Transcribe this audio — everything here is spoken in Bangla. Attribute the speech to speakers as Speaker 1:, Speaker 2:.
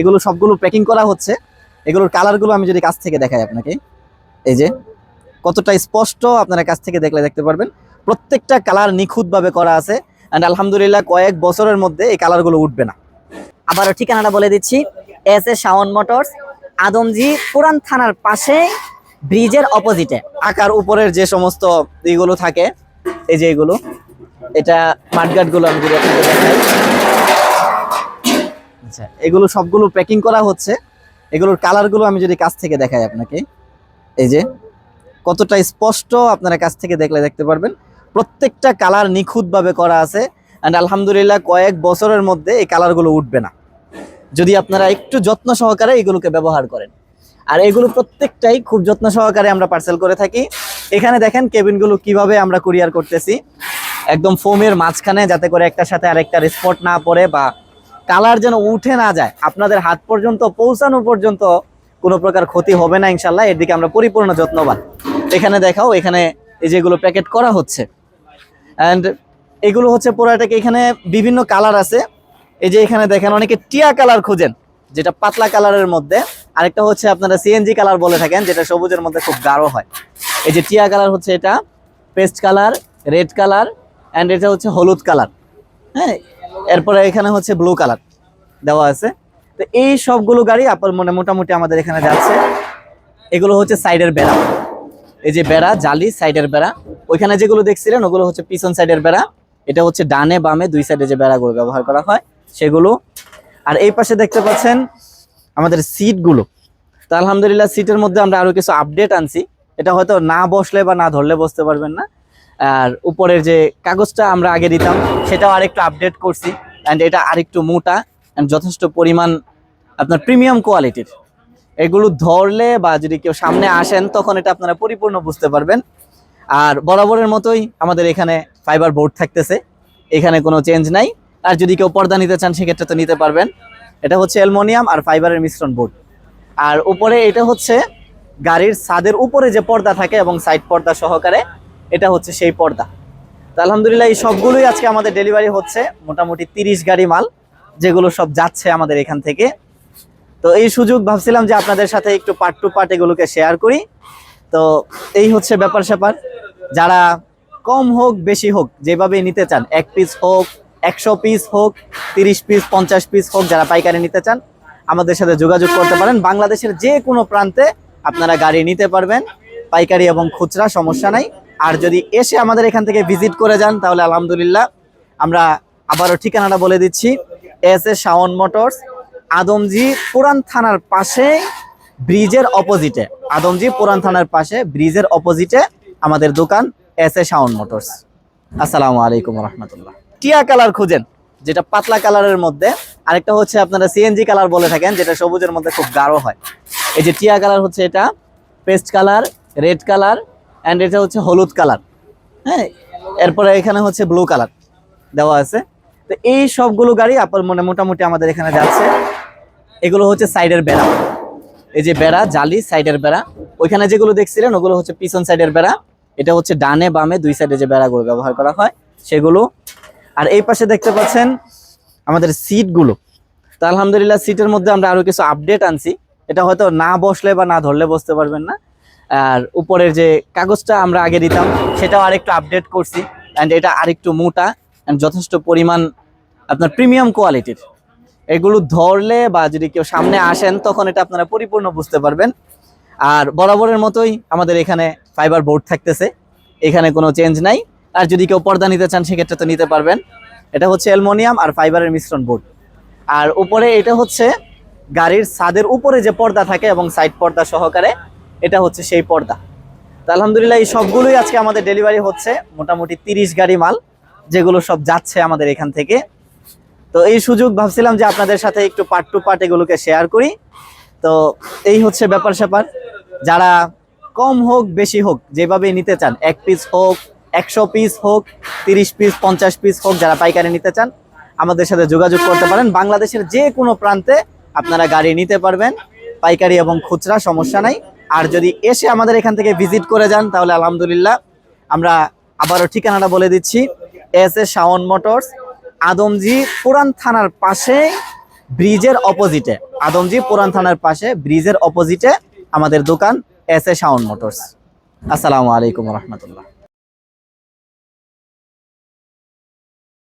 Speaker 1: এগুলো সবগুলো প্যাকিং করা হচ্ছে। এগুলোর কালারগুলো আমি যদি কাছ থেকে দেখাই আপনাকে। এই যে, কতটা স্পষ্ট আপনারা কাছ থেকে দেখলে দেখতে পারবেন। প্রত্যেকটা কালার নিখুঁতভাবে করা আছে। অ্যান্ড আলহামদুলিল্লাহ কয়েক বছরের মধ্যে এই কালারগুলো উঠবে না।
Speaker 2: আবারও ঠিকানাটা বলে দিচ্ছি। S A Shaon motors, Adamjee, পুরান থানার পাশে, ব্রিজের অপোজিটে
Speaker 1: আকার উপরের যে সমস্ত এইগুলো থাকে, এই যে এগুলো, এটা মাঠগাটগুলো আমি যদি আপনাকে দেখাই। আচ্ছা। এগুলো সবগুলো প্যাকিং করা হচ্ছে। এগুলোর কালারগুলো আমি যদি কাছ থেকে দেখাই আপনাকে। এই যে, কতটা স্পষ্ট আপনারা কাছ থেকে দেখলে দেখতে পারবেন। প্রত্যেকটা কালার নিখুঁতভাবে করা আছে। অ্যান্ড আলহামদুলিল্লাহ কয়েক বছরের মধ্যে এই কালারগুলো উঠবে না। যদি আপনারা একটু যত্ন সহকারে এগুলোকে ব্যবহার করেন। আর এগুলো প্রত্যেকটাই খুব যত্ন সহকারে আমরা পার্সেল করে থাকি। এখানে দেখেন কেবিনগুলো কীভাবে আমরা কুরিয়ার করতেছি। একদম ফোমের মাঝখানে যাতে করে একটার সাথে আরেকটার স্পট না পড়ে বা কালার যেন উঠে না যায়, আপনাদের হাত পর্যন্ত পৌঁছানো পর্যন্ত কোনো প্রকার ক্ষতি হবে না ইনশাল্লাহ এর দিকে আমরা পরিপূর্ণ যত্নবান। এখানে দেখাও, এখানে এই যেগুলো প্যাকেট করা হচ্ছে। অ্যান্ড এগুলো হচ্ছে পুরাটাকে এখানে বিভিন্ন কালার আছে। এই যে এখানে দেখেন, অনেকে টিয়া কালার খুঁজেন, যেটা পাতলা কালারের মধ্যে। আরেকটা হচ্ছে আপনারা সিএনজি কালার বলে থাকেন, যেটা সবুজের মধ্যে খুব গাঢ় হয়। এই যে টিয়া কালার হচ্ছে এটা, paste colour, red colour and এটা হচ্ছে হলুদ কালার। হ্যাঁ এরপরে এখানে হচ্ছে ব্লু কালার। দেওয়া আছে। তো এই সবগুলো গাড়ি আপনার মনে মোটামুটি আমাদের এখানে যাচ্ছে। এগুলো হচ্ছে সাইডের বেড়া। এই যে বেড়া, জালি, সাইডের বেড়া। ওইখানে যেগুলো দেখছিলেন, ওগুলো হচ্ছে পিছন সাইডের বেড়া। এটা হচ্ছে ডানে, বামে দুই সাইডে যে বেড়াগুলো ব্যবহার করা হয়, সেগুলো। আর এই পাশে দেখতে পাচ্ছেন আমাদের সিটগুলো। তো আলহামদুলিল্লাহ সিটের মধ্যে আমরা আরও কিছু আপডেট আনছি। এটা হয়তো না বসলে বা না ধরলে বসতে পারবেন না। আর উপরের যে কাগজটা আমরা আগে দিতাম, সেটাও আরেকটু আপডেট করছি। অ্যান্ড এটা আরেকটু মোটা। যথেষ্ট পরিমাণ আপনার প্রিমিয়াম কোয়ালিটির এগুলো ধরলে বা যদি কেউ সামনে আসেন, তখন এটা আপনারা পরিপূর্ণ বুঝতে পারবেন। আর বরাবরের মতোই আমাদের এখানে ফাইবার বোর্ড থাকতেছে। এখানে কোনো চেঞ্জ নাই। আর যদি কেউ পর্দা নিতে চান, সেক্ষেত্রে তো নিতে পারবেন। এটা হচ্ছে অ্যালমোনিয়াম আর ফাইবারের মিশ্রণ বোর্ড আর উপরে এটা হচ্ছে গাড়ির ছাদের উপরে যে পর্দা থাকে এবং সাইড পর্দা সহকারে, এটা হচ্ছে সেই পর্দা। তো আলহামদুলিল্লাহ, এই সবগুলোই আজকে আমাদের ডেলিভারি হচ্ছে। মোটামুটি তিরিশ গাড়ি মাল। যেগুলো সব যাচ্ছে আমাদের এখান থেকে। তো এই সুযোগ ভাবছিলাম যে আপনাদের সাথে একটু পার্ট টু পার্ট এগুলোকে শেয়ার করি। তো এই হচ্ছে ব্যাপার স্যাপার। যারা কম হোক, বেশি হোক, যেভাবে নিতে চান, এক পিস হোক, একশো পিস হোক, তিরিশ পিস পঞ্চাশ পিস হোক, যারা পাইকারি নিতে চান, আমাদের সাথে যোগাযোগ করতে পারেন। বাংলাদেশের যে কোনো প্রান্তে আপনারা গাড়ি নিতে পারবেন। পাইকারি এবং খুচরা, সমস্যা নাই। আর যদি এসে আমাদের এখান থেকে ভিজিট করে যান, তাহলে আলহামদুলিল্লাহ, আমরা আবারও ঠিকানাটা বলে দিচ্ছি। S A Shaon motors, Adamjee পুরান থানার পাশে, ব্রিজের অপোজিটে আদমজি পুরান থানার পাশে, ব্রিজের অপোজিটে আমাদের দোকান এস এ শাওন মোটরস। আসসালামু আলাইকুম রহমতুল্লাহ। টিয়া কালার খুঁজেন, যেটা পাতলা কালারের মধ্যে। আরেকটা হচ্ছে আপনারা সিএনজি কালার বলে থাকেন, যেটা সবুজের মধ্যে খুব গাঢ় হয়। এই যে টিয়া কালার হচ্ছে এটা, paste colour, red colour and এটা হচ্ছে হলুদ কালার। হ্যাঁ এরপরে এখানে হচ্ছে ব্লু কালার দেওয়া আছে। তো এই সবগুলো গাড়ি আপনার মনে মোটামুটি আমাদের এখানে যাচ্ছে। এগুলো হচ্ছে সাইডের বেড়া। এই যে বেড়া, জালি, সাইডের বেড়া। ওইখানে যেগুলো দেখছিলেন, ওগুলো হচ্ছে পিছন সাইডের বেড়া। এটা হচ্ছে ডানে, বামে দুই সাইডে যে বেড়াগুলো ব্যবহার করা হয়, সেগুলো। আর এই পাশে দেখতে পাচ্ছেন আমাদের সিটগুলো। তো আলহামদুলিল্লাহ, সিটের মধ্যে আমরা আরও কিছু আপডেট আনছি। এটা হয়তো না বসলে বা না ধরলে বসতে পারবেন না। আর উপরের যে কাগজটা আমরা আগে দিতাম, সেটাও আরেকটু আপডেট করছি। অ্যান্ড এটা আরেকটু মোটা অ্যান্ড যথেষ্ট পরিমাণ আপনার প্রিমিয়াম কোয়ালিটির এগুলো ধরলে বা যদি কেউ সামনে আসেন, তখন এটা আপনারা পরিপূর্ণ বুঝতে পারবেন। আর বরাবরের মতোই আমাদের এখানে ফাইবার বোর্ড থাকতেছে। এখানে কোনো চেঞ্জ নাই। আর যদি কেউ পর্দা নিতে চান, সেক্ষেত্রে তো নিতে পারবেন। এটা হচ্ছে অ্যালমোনিয়াম আর ফাইবারের মিশ্রণ বোর্ড আর উপরে এটা হচ্ছে গাড়ির ছাদের উপরে যে পর্দা থাকে এবং সাইড পর্দা সহকারে, এটা হচ্ছে সেই পর্দা। তো আলহামদুলিল্লাহ, এই সবগুলোই আজকে আমাদের ডেলিভারি হচ্ছে মোটামুটি তিরিশ গাড়ি মাল, যেগুলো সব যাচ্ছে আমাদের এখান থেকে। তো এই সুযোগ ভাবছিলাম যে আপনাদের সাথে একটু পার্ট টু পার্ট এগুলোকে শেয়ার করি। তো এই হচ্ছে ব্যাপার স্যাপার। যারা কম হোক, বেশি হোক যেভাবে নিতে চান, এক পিস হোক, একশো পিস হোক, তিরিশ পিস পঞ্চাশ পিস হোক, যারা পাইকারি নিতে চান, আমাদের সাথে যোগাযোগ করতে পারেন। বাংলাদেশের যে কোনো প্রান্তে আপনারা গাড়ি নিতে পারবেন। পাইকারি এবং খুচরা, সমস্যা নাই। আর যদি এসে আমাদের এখান থেকে ভিজিট করে যান, তাহলে আলহামদুলিল্লাহ আমরা আবারও ঠিকানাটা বলে দিচ্ছি। S A Shaon motors Adamjee পুরান থানার পাশে, ব্রিজের অপোজিটে আদমজি পুরান থানার পাশে, ব্রিজের অপোজিটে আমাদের দোকান এস এ শাওন মোটরস। আসসালামু আলাইকুম রহমতুল্লাহ।